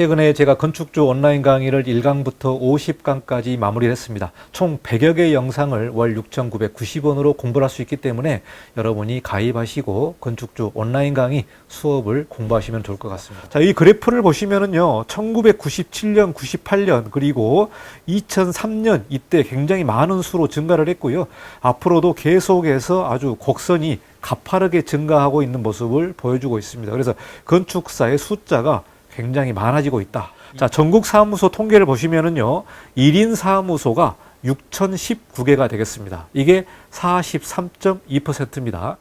최근에 제가 건축주 온라인 강의를 1강부터 50강까지 마무리를 했습니다. 총 100여 개의 영상을 월 6,990원으로 공부를 할수 있기 때문에 여러분이 가입하시고 건축주 온라인 강의 수업을 공부하시면 좋을 것 같습니다. 자, 이 그래프를 보시면은요. 1997년, 98년 그리고 2003년 이때 굉장히 많은 수로 증가를 했고요. 앞으로도 계속해서 아주 곡선이 가파르게 증가하고 있는 모습을 보여주고 있습니다. 그래서 건축사의 숫자가 굉장히 많아지고 있다. 자, 전국 사무소 통계를 보시면은요. 1인 사무소가 6,019개가 되겠습니다. 이게 43.2%입니다.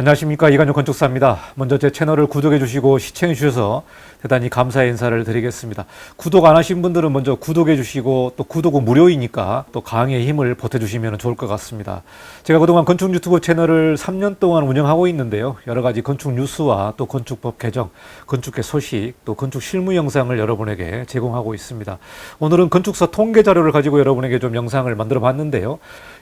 안녕하십니까 이관용 건축사입니다. 먼저 제 채널을 구독해 주시고 시청해 주셔서 대단히 감사의 인사를 드리겠습니다. 구독 안 하신 분들은 먼저 구독해 주시고 또 구독은 무료이니까 또 강의 힘을 보태 주시면 좋을 것 같습니다. 제가 그동안 건축 유튜브 채널을 3년 동안 운영하고 있는데요. 여러 가지 건축 뉴스와 또 건축법 개정, 건축계 소식, 또 건축 실무 영상을 여러분에게 제공하고 있습니다. 오늘은 건축사 통계 자료를 가지고 여러분에게 좀 영상을 만들어 봤는데요.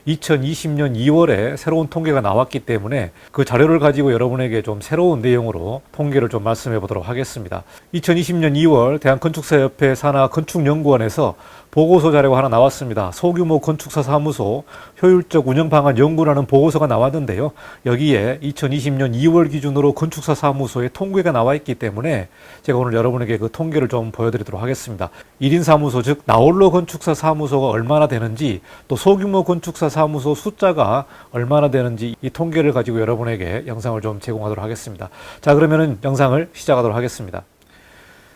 2020년 2월에 새로운 통계가 나왔기 때문에 그 자료를 가지고 여러분에게 좀 새로운 내용으로 통계를 좀 말씀해 보도록 하겠습니다. 2020년 2월 대한건축사협회 산하 건축연구원에서 보고서 자료가 하나 나왔습니다. 소규모 건축사 사무소 효율적 운영 방안 연구라는 보고서가 나왔는데요. 여기에 2020년 2월 기준으로 건축사 사무소의 통계가 나와 있기 때문에 제가 오늘 여러분에게 그 통계를 좀 보여드리도록 하겠습니다. 1인 사무소 즉 나홀로 건축사 사무소가 얼마나 되는지 또 소규모 건축사 사무소 숫자가 얼마나 되는지 이 통계를 가지고 여러분에게 영상을 좀 제공하도록 하겠습니다. 자 그러면은 영상을 시작하도록 하겠습니다.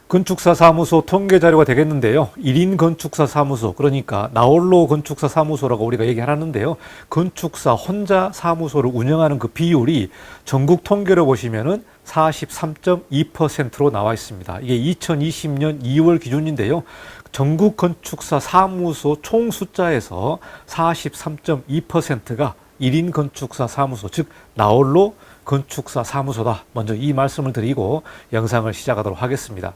건축사 사무소 통계 자료가 되겠는데요. 1인 건축사 사무소, 그러니까 나홀로 건축사 사무소라고 우리가 얘기하는데요. 건축사 혼자 사무소를 운영하는 그 비율이 전국 통계로 보시면은 43.2%로 나와 있습니다. 이게 2020년 2월 기준인데요. 전국 건축사 사무소 총 숫자에서 43.2%가 1인 건축사 사무소, 즉 나홀로 건축사 사무소다. 먼저 이 말씀을 드리고 영상을 시작하도록 하겠습니다.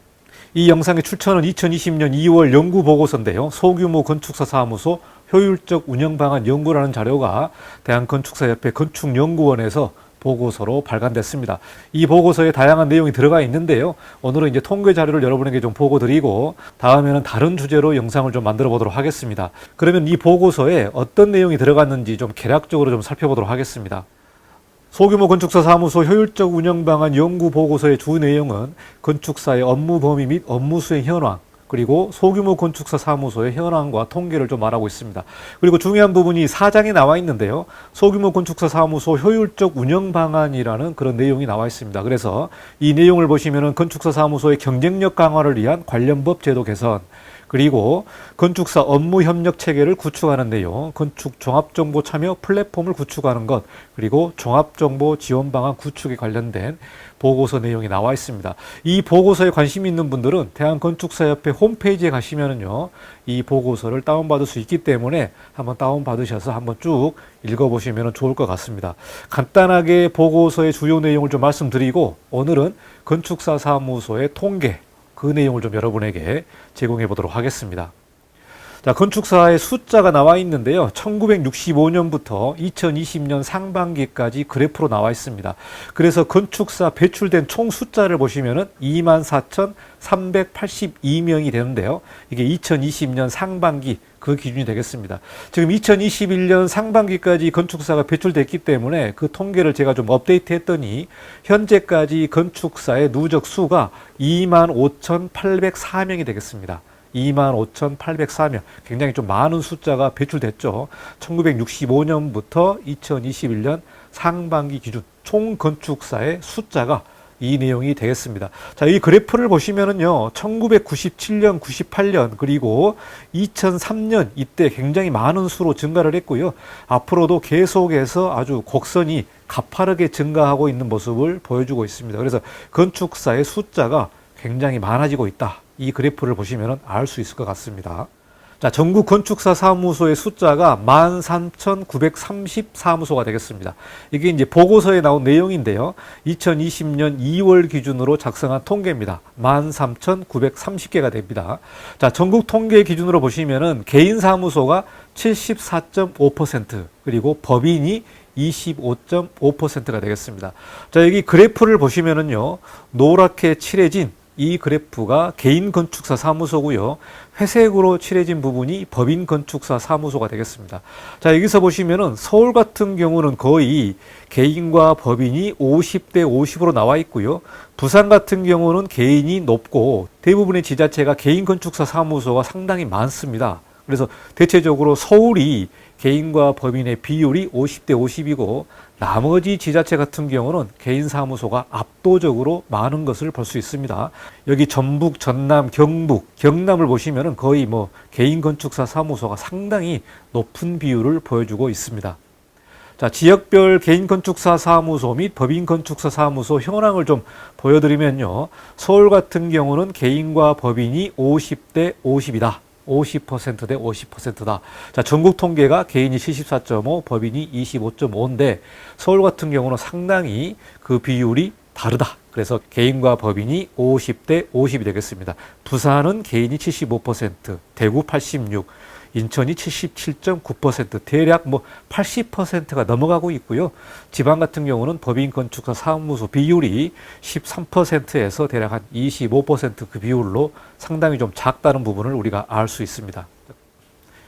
이 영상의 출처는 2020년 2월 연구 보고서인데요. 소규모 건축사 사무소 효율적 운영 방안 연구라는 자료가 대한건축사협회 건축연구원에서 보고서로 발간됐습니다. 이 보고서에 다양한 내용이 들어가 있는데요. 오늘은 이제 통계 자료를 여러분에게 좀 보고 드리고 다음에는 다른 주제로 영상을 좀 만들어 보도록 하겠습니다. 그러면 이 보고서에 어떤 내용이 들어갔는지 좀 개략적으로 좀 살펴보도록 하겠습니다. 소규모 건축사 사무소 효율적 운영 방안 연구 보고서의 주 내용은 건축사의 업무 범위 및 업무 수행 현황, 그리고 소규모 건축사 사무소의 현황과 통계를 좀 말하고 있습니다. 그리고 중요한 부분이 사장에 나와 있는데요. 소규모 건축사 사무소 효율적 운영 방안이라는 그런 내용이 나와 있습니다. 그래서 이 내용을 보시면은 건축사 사무소의 경쟁력 강화를 위한 관련법 제도 개선, 그리고 건축사 업무 협력 체계를 구축하는 내용, 건축 종합 정보 참여 플랫폼을 구축하는 것, 그리고 종합 정보 지원 방안 구축에 관련된 보고서 내용이 나와 있습니다. 이 보고서에 관심 있는 분들은 대한건축사협회 홈페이지에 가시면은요, 이 보고서를 다운받을 수 있기 때문에 한번 다운받으셔서 한번 쭉 읽어보시면 좋을 것 같습니다. 간단하게 보고서의 주요 내용을 좀 말씀드리고, 오늘은 건축사 사무소의 통계, 그 내용을 좀 여러분에게 제공해 보도록 하겠습니다. 자, 건축사의 숫자가 나와 있는데요. 1965년부터 2020년 상반기까지 그래프로 나와 있습니다. 그래서 건축사 배출된 총 숫자를 보시면은 24,382명이 되는데요. 이게 2020년 상반기 그 기준이 되겠습니다. 지금 2021년 상반기까지 건축사가 배출됐기 때문에 그 통계를 제가 좀 업데이트 했더니 현재까지 건축사의 누적 수가 25,804명이 되겠습니다. 25,804명. 굉장히 좀 많은 숫자가 배출됐죠. 1965년부터 2021년 상반기 기준 총 건축사의 숫자가 이 내용이 되겠습니다. 자, 이 그래프를 보시면은요, 1997년, 98년, 그리고 2003년 이때 굉장히 많은 수로 증가를 했고요. 앞으로도 계속해서 아주 곡선이 가파르게 증가하고 있는 모습을 보여주고 있습니다. 그래서 건축사의 숫자가 굉장히 많아지고 있다. 이 그래프를 보시면 알 수 있을 것 같습니다. 자, 전국 건축사 사무소의 숫자가 13,930 사무소가 되겠습니다. 이게 이제 보고서에 나온 내용인데요. 2020년 2월 기준으로 작성한 통계입니다. 13,930개가 됩니다. 자, 전국 통계 기준으로 보시면은 개인 사무소가 74.5% 그리고 법인이 25.5%가 되겠습니다. 자, 여기 그래프를 보시면은요. 노랗게 칠해진 이 그래프가 개인 건축사 사무소고요. 회색으로 칠해진 부분이 법인 건축사 사무소가 되겠습니다. 자, 여기서 보시면은 서울 같은 경우는 거의 개인과 법인이 50대 50으로 나와 있고요. 부산 같은 경우는 개인이 높고 대부분의 지자체가 개인 건축사 사무소가 상당히 많습니다. 그래서 대체적으로 서울이 개인과 법인의 비율이 50대 50이고 나머지 지자체 같은 경우는 개인 사무소가 압도적으로 많은 것을 볼 수 있습니다. 여기 전북, 전남, 경북, 경남을 보시면은 거의 뭐 개인 건축사 사무소가 상당히 높은 비율을 보여주고 있습니다. 자, 지역별 개인 건축사 사무소 및 법인 건축사 사무소 현황을 좀 보여드리면요. 서울 같은 경우는 개인과 법인이 50대 50이다. 50%대 50%다. 자, 전국 통계가 개인이 74.5, 법인이 25.5인데 서울 같은 경우는 상당히 그 비율이 다르다. 그래서 개인과 법인이 50대 50이 되겠습니다. 부산은 개인이 75%, 대구 86, 인천이 77.9% 대략 뭐 80%가 넘어가고 있고요. 지방 같은 경우는 법인 건축사 사무소 비율이 13%에서 대략 한 25%그 비율로 상당히 좀 작다는 부분을 우리가 알 수 있습니다.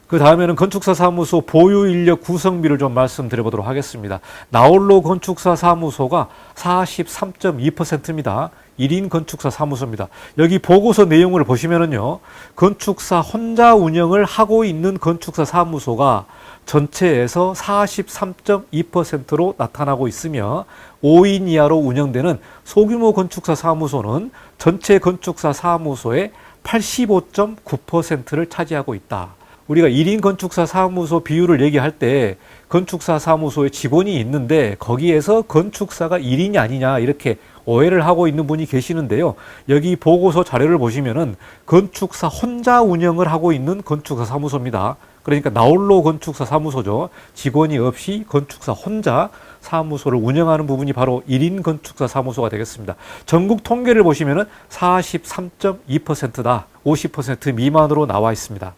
그 다음에는 건축사 사무소 보유 인력 구성비를 좀 말씀드려 보도록 하겠습니다. 나홀로 건축사 사무소가 43.2%입니다. 1인 건축사 사무소입니다. 여기 보고서 내용을 보시면은요, 건축사 혼자 운영을 하고 있는 건축사 사무소가 전체에서 43.2%로 나타나고 있으며 5인 이하로 운영되는 소규모 건축사 사무소는 전체 건축사 사무소의 85.9%를 차지하고 있다. 우리가 1인 건축사 사무소 비율을 얘기할 때 건축사 사무소에 직원이 있는데 거기에서 건축사가 1인이 아니냐 이렇게 오해를 하고 있는 분이 계시는데요. 여기 보고서 자료를 보시면은 건축사 혼자 운영을 하고 있는 건축사 사무소입니다. 그러니까 나홀로 건축사 사무소죠. 직원이 없이 건축사 혼자 사무소를 운영하는 부분이 바로 1인 건축사 사무소가 되겠습니다. 전국 통계를 보시면은 43.2%다. 50% 미만으로 나와 있습니다.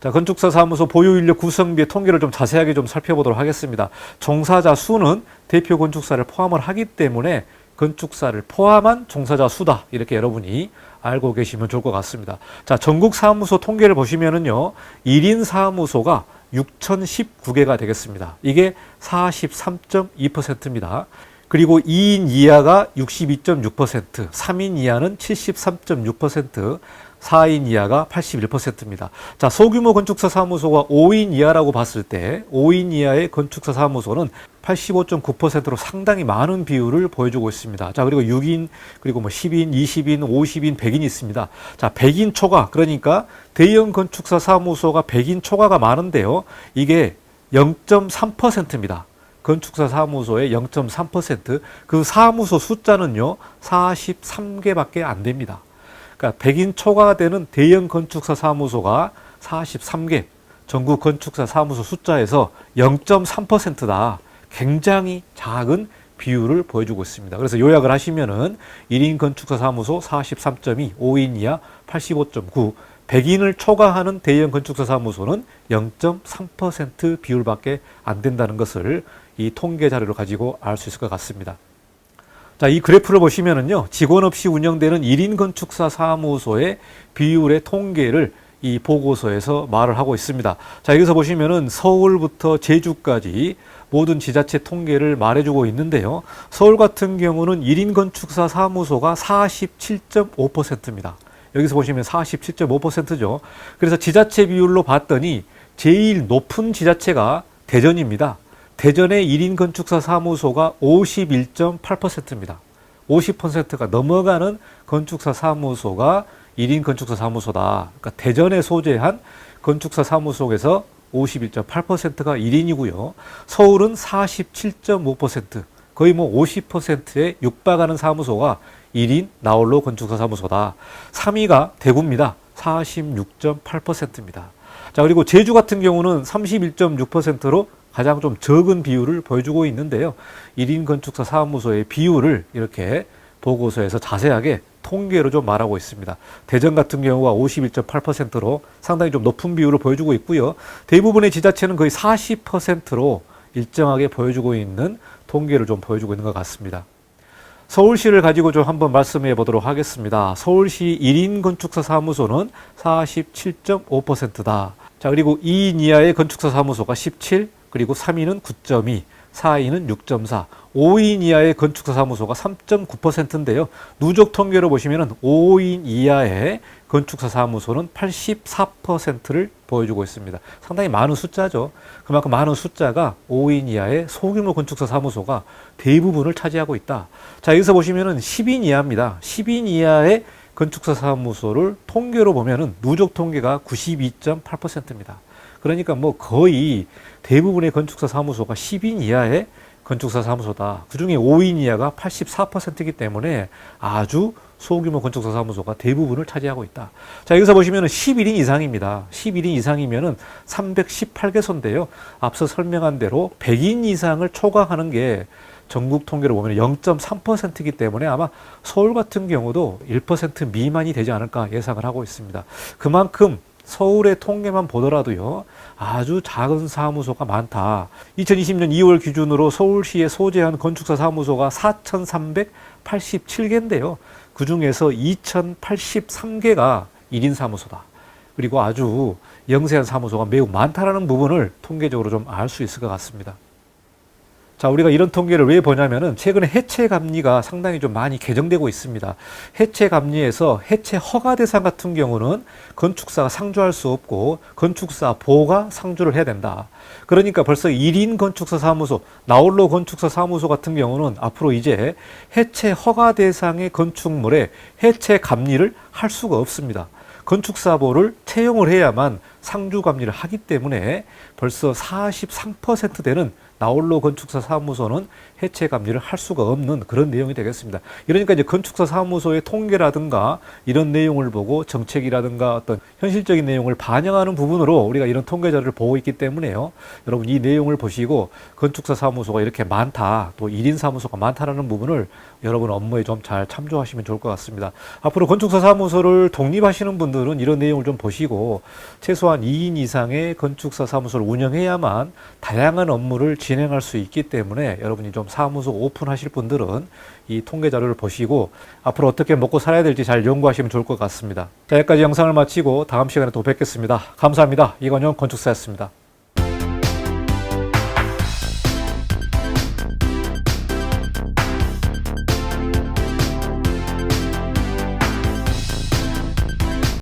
자, 건축사 사무소 보유 인력 구성비의 통계를 좀 자세하게 좀 살펴보도록 하겠습니다. 종사자 수는 대표 건축사를 포함을 하기 때문에 건축사를 포함한 종사자 수다. 이렇게 여러분이 알고 계시면 좋을 것 같습니다. 자, 전국 사무소 통계를 보시면은요. 1인 사무소가 6,019개가 되겠습니다. 이게 43.2%입니다. 그리고 2인 이하가 62.6%, 3인 이하는 73.6%, 4인 이하가 81%입니다. 자, 소규모 건축사 사무소가 5인 이하라고 봤을 때 5인 이하의 건축사 사무소는 85.9%로 상당히 많은 비율을 보여주고 있습니다. 자, 그리고 6인, 그리고 뭐 10인, 20인, 50인, 100인이 있습니다. 자, 100인 초과, 그러니까 대형 건축사 사무소가 100인 초과가 많은데요. 이게 0.3%입니다. 건축사 사무소의 0.3%, 그 사무소 숫자는요, 43개밖에 안 됩니다. 그러니까 100인 초과가 되는 대형 건축사 사무소가 43개, 전국 건축사 사무소 숫자에서 0.3%다. 굉장히 작은 비율을 보여주고 있습니다. 그래서 요약을 하시면은 1인 건축사 사무소 43.2, 5인 이하 85.9, 100인을 초과하는 대형 건축사 사무소는 0.3% 비율밖에 안 된다는 것을 이 통계 자료를 가지고 알 수 있을 것 같습니다. 자, 이 그래프를 보시면은요, 직원 없이 운영되는 1인 건축사 사무소의 비율의 통계를 이 보고서에서 말을 하고 있습니다. 자, 여기서 보시면은 서울부터 제주까지 모든 지자체 통계를 말해주고 있는데요. 서울 같은 경우는 1인 건축사 사무소가 47.5%입니다. 여기서 보시면 47.5%죠. 그래서 지자체 비율로 봤더니 제일 높은 지자체가 대전입니다. 대전의 1인 건축사 사무소가 51.8%입니다. 50%가 넘어가는 건축사 사무소가 1인 건축사 사무소다. 그러니까 대전에 소재한 건축사 사무소에서 51.8%가 1인이고요. 서울은 47.5%, 거의 뭐 50%에 육박하는 사무소가 1인 나홀로 건축사 사무소다. 3위가 대구입니다. 46.8%입니다. 자, 그리고 제주 같은 경우는 31.6%로 가장 좀 적은 비율을 보여주고 있는데요. 1인 건축사 사무소의 비율을 이렇게 보고서에서 자세하게 통계로 좀 말하고 있습니다. 대전 같은 경우가 51.8%로 상당히 좀 높은 비율을 보여주고 있고요. 대부분의 지자체는 거의 40%로 일정하게 보여주고 있는 통계를 좀 보여주고 있는 것 같습니다. 서울시를 가지고 좀 한번 말씀해 보도록 하겠습니다. 서울시 1인 건축사 사무소는 47.5%다. 자, 그리고 2인 이하의 건축사 사무소가 17, 그리고 3위는 9.2, 4위는 6.4, 5인 이하의 건축사 사무소가 3.9%인데요. 누적 통계로 보시면은 5인 이하의 건축사 사무소는 84%를 보여주고 있습니다. 상당히 많은 숫자죠. 그만큼 많은 숫자가 5인 이하의 소규모 건축사 사무소가 대부분을 차지하고 있다. 자, 여기서 보시면은 10인 이하입니다. 10인 이하의 건축사 사무소를 통계로 보면은 누적 통계가 92.8%입니다. 그러니까 뭐 거의 대부분의 건축사 사무소가 10인 이하의 건축사 사무소다. 그 중에 5인 이하가 84%이기 때문에 아주 소규모 건축사 사무소가 대부분을 차지하고 있다. 자, 여기서 보시면 11인 이상입니다. 11인 이상이면은 318개소인데요. 앞서 설명한 대로 100인 이상을 초과하는 게 전국 통계로 보면 0.3%이기 때문에 아마 서울 같은 경우도 1% 미만이 되지 않을까 예상을 하고 있습니다. 그만큼 서울의 통계만 보더라도요, 아주 작은 사무소가 많다. 2020년 2월 기준으로 서울시에 소재한 건축사 사무소가 4,387개인데요. 그 중에서 2,083개가 1인 사무소다. 그리고 아주 영세한 사무소가 매우 많다라는 부분을 통계적으로 좀 알 수 있을 것 같습니다. 자, 우리가 이런 통계를 왜 보냐면은 최근에 해체 감리가 상당히 좀 많이 개정되고 있습니다. 해체 감리에서 해체 허가 대상 같은 경우는 건축사가 상주할 수 없고 건축사 보가 상주를 해야 된다. 그러니까 벌써 1인 건축사 사무소, 나홀로 건축사 사무소 같은 경우는 앞으로 이제 해체 허가 대상의 건축물에 해체 감리를 할 수가 없습니다. 건축사보를 채용을 해야만 상주 감리를 하기 때문에 벌써 43% 되는 나홀로 건축사 사무소는 해체 감리를 할 수가 없는 그런 내용이 되겠습니다. 이러니까 이제 건축사 사무소의 통계라든가 이런 내용을 보고 정책이라든가 어떤 현실적인 내용을 반영하는 부분으로 우리가 이런 통계 자료를 보고 있기 때문에요. 여러분 이 내용을 보시고 건축사 사무소가 이렇게 많다, 또 1인 사무소가 많다라는 부분을 여러분 업무에 좀 잘 참조하시면 좋을 것 같습니다. 앞으로 건축사 사무소를 독립하시는 분들은 이런 내용을 좀 보시고 최소한 2인 이상의 건축사 사무소를 운영해야만 다양한 업무를 진행할 수 있기 때문에 여러분이 좀 사무소 오픈하실 분들은 이 통계 자료를 보시고 앞으로 어떻게 먹고 살아야 될지 잘 연구하시면 좋을 것 같습니다. 자, 여기까지 영상을 마치고 다음 시간에 또 뵙겠습니다. 감사합니다. 이건영 건축사였습니다.